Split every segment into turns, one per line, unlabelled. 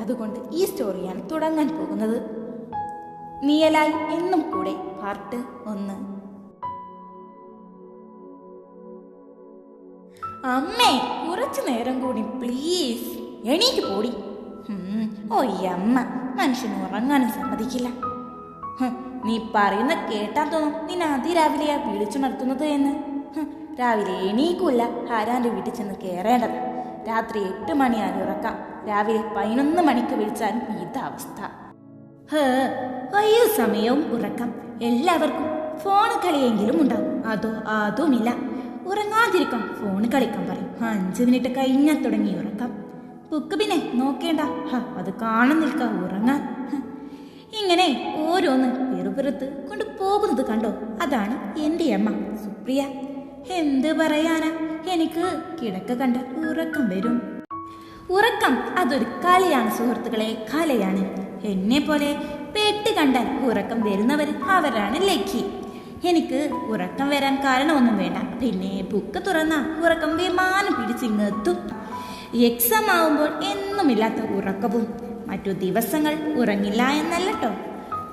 അതുകൊണ്ട് ഈ സ്റ്റോറിയാണ് തുടങ്ങാൻ പോകുന്നത്. നിയലായി എന്നും കൂടെ പാർട്ട് ഒന്ന്. അമ്മേ കുറച്ചു നേരം കൂടി പ്ലീസ് എണീക്ക് പോടി. ഓ അമ്മ മനുഷ്യന് ഉറങ്ങാനും സമ്മതിക്കില്ല. നീ പറയുന്ന കേട്ടാൻ തോന്നും നിന്നെ അതിരാവിലെയാ വിളിച്ചുണർത്തുന്നത് എന്ന്. രാവിലെ എണീക്കൂല ആരാന്റെ വീട്ടിൽ ചെന്ന് കയറേണ്ടത് രാത്രി എട്ട് മണിയാലും ഉറക്കാം. രാവിലെ പതിനൊന്ന് മണിക്ക് വിളിച്ചാലും ഇത് അവസ്ഥ. അയ്യോ സമയവും ഉറക്കം. എല്ലാവർക്കും ഫോൺ കളിയെങ്കിലും ഉണ്ടാവും. അതോ അതുമില്ല. ഉറങ്ങാതിരിക്കാം ഫോൺ കളിക്കാൻ പറയും. അഞ്ച് മിനിറ്റ് കഴിഞ്ഞാൽ തുടങ്ങി ഉറക്കം. ബുക്ക് പിന്നെ നോക്കേണ്ട. അത് കാണാൻ നിൽക്ക ഉറങ്ങാൻ. ഇങ്ങനെ ഓരോന്ന് പെറുപുറത്ത് കൊണ്ട് പോകുന്നത് കണ്ടോ? അതാണ് എന്റെ അമ്മ സുപ്രിയ. എന്ത് പറയാനാ? എനിക്ക് കിടക്ക കണ്ട ഉറക്കം വരും. ഉറക്കം അതൊരു കലയാണ് സുഹൃത്തുക്കളെ. കലയാണ് എന്നെ പോലെ പെട്ട് കണ്ടാൽ ഉറക്കം വരുന്നവർ അവരാണ് ലക്കി. എനിക്ക് ഉറക്കം വരാൻ കാരണമൊന്നും വേണ്ട. പിന്നെ ബുക്ക് തുറന്ന ഉറക്കം വിമാനം പിടിച്ചിങ്ങെത്തും എക്സാം ആവുമ്പോൾ എന്നുമില്ലാത്ത ഉറക്കവും. മറ്റു ദിവസങ്ങൾ ഉറങ്ങില്ല എന്നല്ലട്ടോ.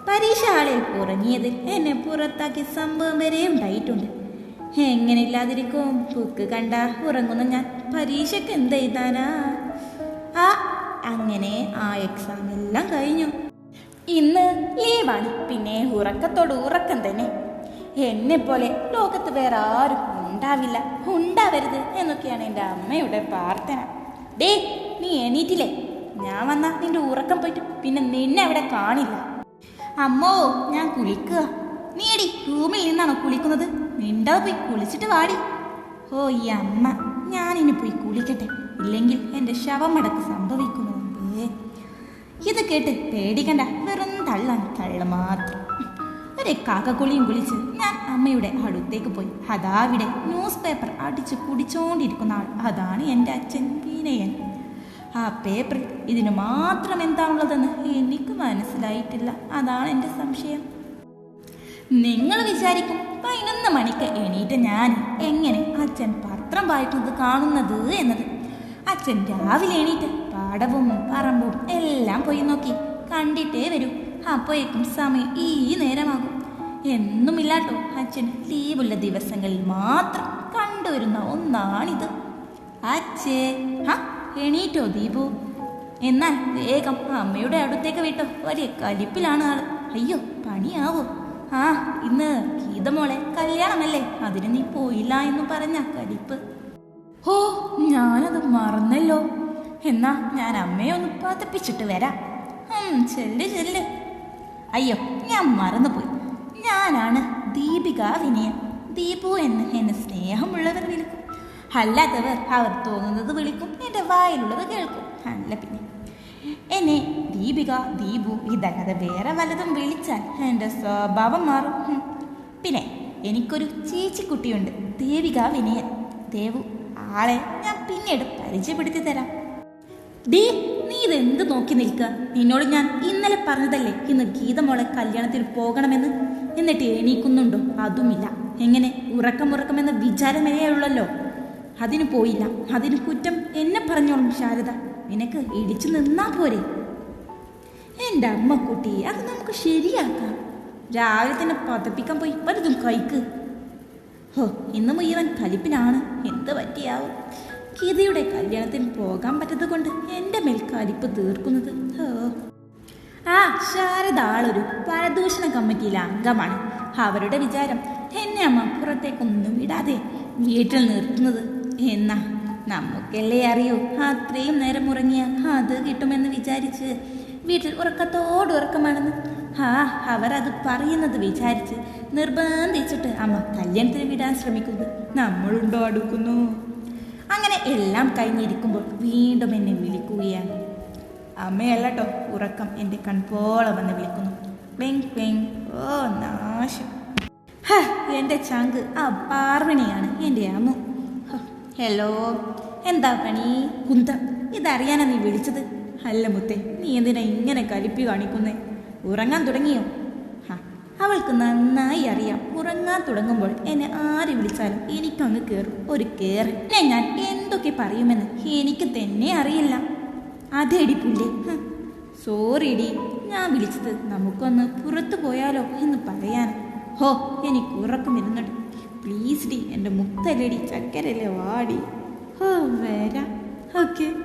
പരീക്ഷ ഹാളിൽ ഉറങ്ങിയതിൽ എന്നെ പുറത്താക്കിയ സംഭവം വരെ ഉണ്ടായിട്ടുണ്ട്. എങ്ങനെ ഇല്ലാതിരിക്കും? ബുക്ക് കണ്ട ഉറങ്ങുന്ന ഞാൻ. പരീക്ഷയ്ക്ക് എന്ത് എഴുതാനാ ആ അങ്ങനെ ആ എക്സാം എല്ലാം കഴിഞ്ഞു. ഇന്ന് ലീവാണ്. പിന്നെ ഉറക്കത്തോട് ഉറക്കം തന്നെ. എന്നെ പോലെ ലോകത്ത് വേറെ ആരും ഉണ്ടാവില്ല. ഉണ്ടാവരുത് എന്നൊക്കെയാണ് എന്റെ അമ്മയുടെ പ്രാർത്ഥന. ഡേ നീ എണീറ്റില്ലേ? ഞാൻ വന്നാൽ നിന്റെ ഉറക്കം പോയിട്ട് പിന്നെ നിന്നെ അവിടെ കാണില്ല. അമ്മോ ഞാൻ കുളിക്കുക. നീ എടി റൂമിൽ നിന്നാണോ കുളിക്കുന്നത്? നിന്റെ പോയി കുളിച്ചിട്ട് വാടി. ഓ ഈ അമ്മ ഞാനിനി പോയി കുളിക്കട്ടെ. ഇല്ലെങ്കിൽ എന്റെ ശവമടക്ക് സംഭവിക്കുന്നു. ഇത് കേട്ട് പേടിക്കണ്ട വെറും തള്ളാൻ തള്ള മാത്രം. ഒരു കാക്കക്കുളിയും കുളിച്ച് ഞാൻ അമ്മയുടെ അടുത്തേക്ക് പോയി. അതാവിടെ ന്യൂസ് പേപ്പർ അടിച്ച് കുടിച്ചോണ്ടിരിക്കുന്ന ആൾ. അതാണ് എന്റെ അച്ഛൻ വിനയൻ. ആ പേപ്പറിൽ ഇതിന് മാത്രം എന്താണുള്ളതെന്ന് എനിക്ക് മനസ്സിലായിട്ടില്ല. അതാണ് എന്റെ സംശയം. നിങ്ങൾ വിചാരിക്കും പതിനൊന്ന് മണിക്ക് എണീറ്റ് ഞാൻ എങ്ങനെ അച്ഛൻ പത്രം വായിക്കുന്നത് കാണുന്നത് എന്നത് അച്ഛൻ രാവിലെ എണീറ്റ് പാടവും പറമ്പും എല്ലാം പോയി നോക്കി. കണ്ടിട്ടേ വരൂ. അപ്പോഴേക്കും സമയം ഈ നേരമാകും. എന്നുമില്ലാട്ടോ അച്ഛൻ ലീവുള്ള ദിവസങ്ങളിൽ മാത്രം കണ്ടുവരുന്ന ഒന്നാണിത്. അച്ഛേ ഹാ എണീറ്റോ ദീപു? എന്നാൽ വേഗം അമ്മയുടെ അടുത്തേക്ക് വിട്ടോ. വലിയ കലിപ്പിലാണ് ആൾ. അയ്യോ പണിയാവോ? ആ ഇന്ന് ഗീതമോളെ കല്യാണമല്ലേ? അതിന് നീ പോയില്ല എന്ന് പറഞ്ഞ കലിപ്പ്. ഞാനത് മറന്നല്ലോ. എന്നാ ഞാൻ അമ്മയെ ഒന്ന് പതപ്പിച്ചിട്ട് വരാം. ചെല്ല് ചെല്ല്. അയ്യോ ഞാൻ മറന്നുപോയി. ഞാനാണ് ദീപിക വിനയൻ. ദീപു എന്ന് എന്നെ സ്നേഹമുള്ളവർ വിളിക്കും. അല്ലാത്തവർ അവർ തോന്നുന്നത് വിളിക്കും. എന്റെ വായിലുള്ളത് കേൾക്കും. അല്ല പിന്നെ. എന്നെ ദീപിക ദീപു ഇതല്ലാതെ വേറെ വല്ലതും വിളിച്ചാൽ എന്റെ സ്വഭാവം മാറും. പിന്നെ എനിക്കൊരു ചേച്ചിക്കുട്ടിയുണ്ട്. ദേവിക വിനയൻ. ദേവു ആളെ ഞാൻ പിന്നീട് പരിചയപ്പെടുത്തി തരാം. ഡേ നീ ഇതെന്ത് നോക്കി നിൽക്കുക നിന്നോട് ഞാൻ ഇന്നലെ പറഞ്ഞതല്ലേ ഇന്ന് ഗീതമോളെ കല്യാണത്തിന് പോകണമെന്ന്? എന്നിട്ട് എണീക്കുന്നുണ്ടോ? അതുമില്ല. എങ്ങനെ? ഉറക്കമുറക്കമെന്ന വിചാരമേ ഉള്ളല്ലോ. അതിന് പോയില്ല. അതിന് കുറ്റം എന്നെ പറഞ്ഞോളും ശാരദ. നിനക്ക് ഇടിച്ചു നിന്നാ പോരെ. എന്റെ അമ്മക്കുട്ടി അത് നമുക്ക് ശരിയാക്കാം. രാവിലെ തന്നെ പതപ്പിക്കാൻ പോയി. വലുതും കൈക്ക് ഹോ ഇന്ന് മുഴുവൻ കലിപ്പിനാണ് എന്ത് പറ്റിയാവും? ഗീതയുടെ കല്യാണത്തിന് പോകാൻ പറ്റത് കൊണ്ട് എന്റെ മേൽ കലിപ്പ് തീർക്കുന്നത്. ഹോ. ആ ശാരദ ആളൊരു പരദൂഷണ കമ്മിറ്റിയിലെ അംഗമാണ്. അവരുടെ വിചാരം എന്നെ അമ്മ പുറത്തേക്കൊന്നും വിടാതെ വീട്ടിൽ നിർത്തുന്നത്. എന്നാ നമുക്കല്ലേ അറിയൂ അത്രയും നേരം ഉറങ്ങിയാൽ അത് കിട്ടുമെന്ന് വിചാരിച്ച് വീട്ടിൽ ഉറക്കത്തോട് ഉറക്കമാണെന്ന് ആ അവർ അത് പറയുന്നത് വിചാരിച്ച് നിർബന്ധിച്ചിട്ട് അമ്മ കല്യാണത്തിന് വിടാൻ ശ്രമിക്കുന്നു. നമ്മളുണ്ടോ അടുക്കുന്നു? അങ്ങനെ എല്ലാം കഴിഞ്ഞിരിക്കുമ്പോൾ വീണ്ടും എന്നെ വിളിക്കുകയാണ്. അമ്മയല്ലോ ഉറക്കം എന്റെ കൺപോളെ വന്ന് വിളിക്കുന്നു. വെങ് വെങ് ഓ നാശം. ഹ, എന്റെ ചങ്ക് ആ പാർവണിയാണ് എന്റെ അമ്മു. ഹലോ എന്താ പണി? കുന്ത ഇതറിയാനാ നീ വിളിച്ചത്? അല്ല മുത്തേ നീ എന്തിനാ ഇങ്ങനെ കലിപ്പി കാണിക്കുന്നേ? ഉറങ്ങാൻ തുടങ്ങിയോ? അവൾക്ക് നന്നായി അറിയാം. ഉറങ്ങാൻ തുടങ്ങുമ്പോൾ എന്നെ ആര് വിളിച്ചാലും എനിക്കങ്ങ് കയറും ഒരു കയറി എന്നെ ഞാൻ എന്തൊക്കെ പറയുമെന്ന് എനിക്ക് തന്നെ അറിയില്ല. അതേടി പുല്ലേ സോറിടി. ഞാൻ വിളിച്ചത് നമുക്കൊന്ന് പുറത്തു പോയാലോ എന്ന് പറയാൻ. ഹോ എനിക്ക് ഉറക്കം വരുന്നുണ്ട് പ്ലീസ് ഡി എന്റെ മുത്തല്ലടി ചക്കരല്ലേ വാടി. ഹോ വരാം. ഓക്കെ.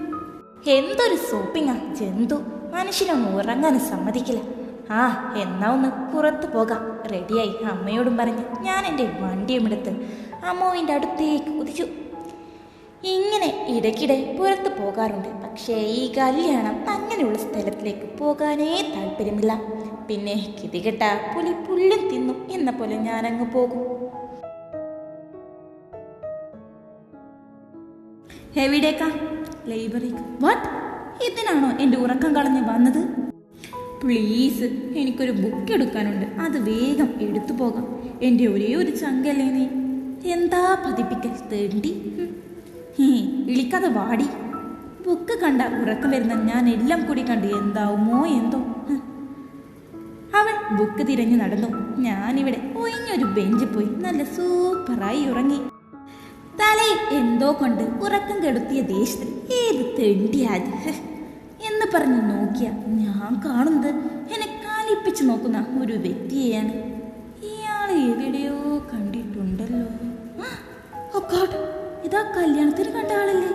എന്തൊരു സോപ്പിങ്ങാ ജന്തു. മനുഷ്യനൊന്നും ഉറങ്ങാനും സമ്മതിക്കില്ല. ആ എന്നാ ഒന്ന് പുറത്തു പോകാം. റെഡിയായി അമ്മയോടും പറഞ്ഞ്. ഞാൻ എന്റെ വണ്ടിയും എടുത്ത് അമ്മുവിന്റെ അടുത്തേക്ക് കുതിച്ചു. ഇങ്ങനെ ഇടയ്ക്കിടെ പുറത്ത് പോകാറുണ്ട്. പക്ഷേ ഈ കല്യാണം അങ്ങനെയുള്ള സ്ഥലത്തിലേക്ക് പോകാനേ താല്പര്യമില്ല. പിന്നെ കിതികെട്ട പുലി പുല്ലും തിന്നും എന്ന പോലെ ഞാനങ്ങ് പോകും. എവിടേക്കാ? ലൈബ്രറിക്ക്. വാട്ട് ഇതിനാണോ എന്റെ ഉറക്കം കളഞ്ഞ് വന്നത്? പ്ലീസ് എനിക്കൊരു ബുക്ക് എടുക്കാനുണ്ട്. അത് വേഗം എടുത്തു പോകാം. എന്റെ ഒരേ ഒരു ചങ്കല്ലേ നീ? എന്താ പതിപ്പിക്കൽ? തേണ്ടി? ഹും. ഇളിക്കാതെ വാടി. ബുക്ക് കണ്ട ഉറക്കം വരുന്ന ഞാൻ എല്ലാം കൂടി കണ്ട് എന്താവുമോ എന്തോ. അവൾ ബുക്ക് തിരഞ്ഞു നടന്നു. ഞാനിവിടെ ഒഴിഞ്ഞൊരു ബെഞ്ചിൽ പോയി. നല്ല സൂപ്പറായി ഉറങ്ങി. തലയിൽ എന്തോ കൊണ്ട് ഉറക്കം കെടുത്തിയ ദേശത്ത് ഏത് തെണ്ടിയാത്. എന്ന് പറഞ്ഞ് നോക്കിയ ഞാൻ കാണുന്നത് എന്നെ കാലിപ്പിച്ച് നോക്കുന്ന ഒരു വ്യക്തിയെയാണ്. ഇയാൾ എവിടെയോ കണ്ടിട്ടുണ്ടല്ലോ. ഇതാ കല്യാണത്തിന് കണ്ട ആളല്ലേ?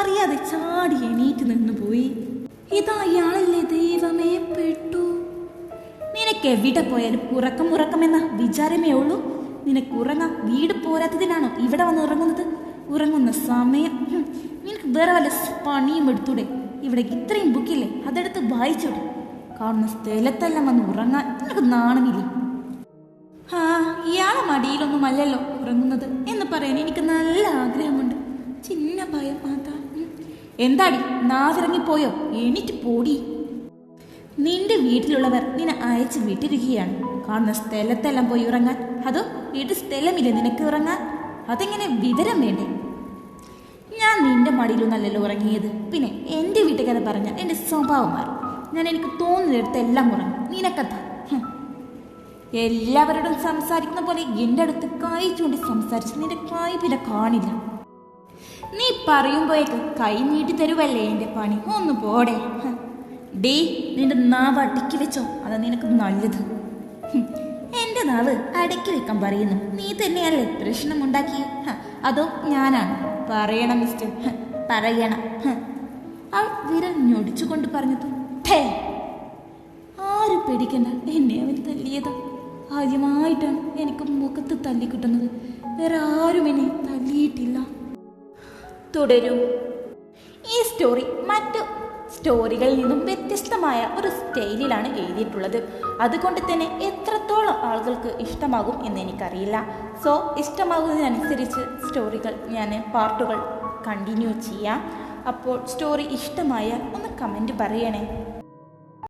അറിയാതെ ചാടി എണീറ്റ് നിന്ന് പോയി. ഇതാ ഇയാളല്ലേ ദൈവമേ പെട്ടു. നിനക്ക് എവിടെ പോയാലും ഉറക്കം ഉറക്കമെന്ന വിചാരമേ ഉള്ളൂ. നിനക്ക് ഉറങ്ങാം വീട് പോരാത്തതിനാണോ ഇവിടെ വന്ന് ഉറങ്ങുന്നത്? ഉറങ്ങുന്ന സമയം. നിനക്ക് വേറെ വല്ല പണിയും എടുത്തൂടെ? ഇവിടെ ഇത്രയും ബുക്കില്ലേ അതെടുത്ത് വായിച്ചോട്ടെ. കാണുന്ന സ്ഥലത്തെല്ലാം വന്ന് ഉറങ്ങാൻ നിനക്ക് നാണമില്ലേ ആ ഇയാളെ മടിയിലൊന്നും അല്ലല്ലോ ഉറങ്ങുന്നത് എന്ന് പറയാൻ എനിക്ക് നല്ല ആഗ്രഹമുണ്ട്. ചിന്ന ഭയം മാതാ. എന്താടി നാവിറങ്ങിപ്പോയോ? എണീറ്റ് പോടി. നിന്റെ വീട്ടിലുള്ളവർ നിന്നെ അയച്ച് വിട്ടിരിക്കുകയാണ്. കാണുന്ന സ്ഥലത്തെല്ലാം പോയി ഉറങ്ങാൻ. അതോ വീട്ടിൽ സ്ഥലമില്ല നിനക്ക് ഉറങ്ങാൻ? അതെങ്ങനെ വിവരം വേണ്ടേ? ഞാൻ നിന്റെ മടിയിലൊന്നല്ലല്ലോ ഉറങ്ങിയത്. പിന്നെ എന്റെ വീട്ടുകഥ പറഞ്ഞാൽ എന്റെ സ്വഭാവം മാറും ഞാൻ എനിക്ക് തോന്നുന്നിടത്ത് എല്ലാം ഉറങ്ങും. നിനക്കഥ എല്ലാവരോടും സംസാരിക്കുന്ന പോലെ എന്റെ അടുത്ത് കൈ ചൂണ്ടി സംസാരിച്ച് നിന്റെ കൈ പിന്നെ കാണില്ല. നീ പറയുമ്പോഴേക്ക് കൈ നീട്ടി തരുവല്ലേ എന്റെ പണി? ഒന്ന് പോടെ. ഡീ നിന്റെ നാവ് അടുക്കി വെച്ചോ. അതാ നിനക്ക് നല്ലത്. നാവ് അടക്കി വെക്കാൻ പറയുന്നു. നീ തന്നെയല്ലേ പ്രശ്നമുണ്ടാക്കിയ? അതോ ഞാനാണ്? പറയണം മിസ്റ്റർ. പറയണം. അവൾ വിരൽ ഞൊടിച്ചുകൊണ്ട് പറഞ്ഞത് "ഠേ, ആരും പേടിക്കണ്ട. എന്നെ അവൻ തല്ലിയത്. ആദ്യമായിട്ടാണ് എനിക്ക് മുഖത്ത് തല്ലി കിട്ടുന്നത്. വേറെ ആരും എന്നെ തല്ലിയിട്ടില്ല. തുടരും. ഈ സ്റ്റോറി മറ്റു സ്റ്റോറികളിൽ നിന്നും വ്യത്യസ്തമായ ഒരു സ്റ്റൈലിലാണ് എഴുതിയിട്ടുള്ളത്. അതുകൊണ്ട് തന്നെ എത്രത്തോളം ആളുകൾക്ക് ഇഷ്ടമാകും എന്ന് എനിക്കറിയില്ല. സോ ഇഷ്ടമാകുന്നതിനനുസരിച്ച് സ്റ്റോറികൾ ഞാൻ പാർട്ടുകൾ കണ്ടിന്യൂ ചെയ്യാം. അപ്പോൾ സ്റ്റോറി ഇഷ്ടമായ ഒന്ന് കമന്റ് പറയണേ.